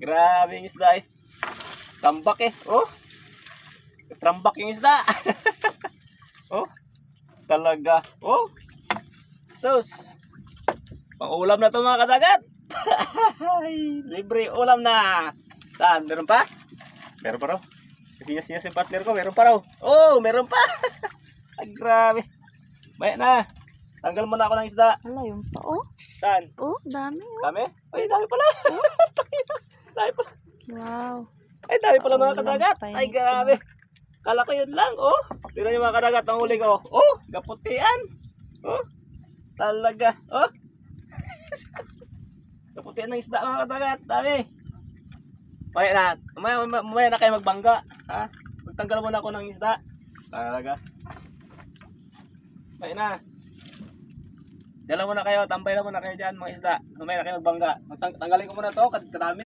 Grabe yung isda eh. Tambak eh. Oh. Trambak yung isda. oh. Talaga. Oh. Sus. Pang-ulam na to mga kadagat. Libre ulam na. Saan? Meron pa? Meron pa raw. Sinyas-sinyas yung partner ko. Meron pa raw. Oh, meron pa. Ay, grabe. Maya na. Tanggal mo na ako ng isda. Ala, yun pa. Oh, Saan? oh, dami. Oh. Dami? Ay, dami pala. dami pala. Wow. Ay, dami pala mga Ulam kadagat. Ay, grabe. Kala ko yun lang, oh. Tignan niyo mga kadagat, ang huli ko. Oh, kaputian. Oh, talaga. Oh. kaputian ng isda mga kadagat. Dami. Mamaya na. Mamaya, mamaya, na kayo magbangga. Ha? Magtanggal muna ako ng isda. Talaga. Mamaya na. Dala muna kayo, tambay na muna kayo dyan mga isda. Mamaya na kayo magbangga. Tanggalin ko muna to, kad- kadami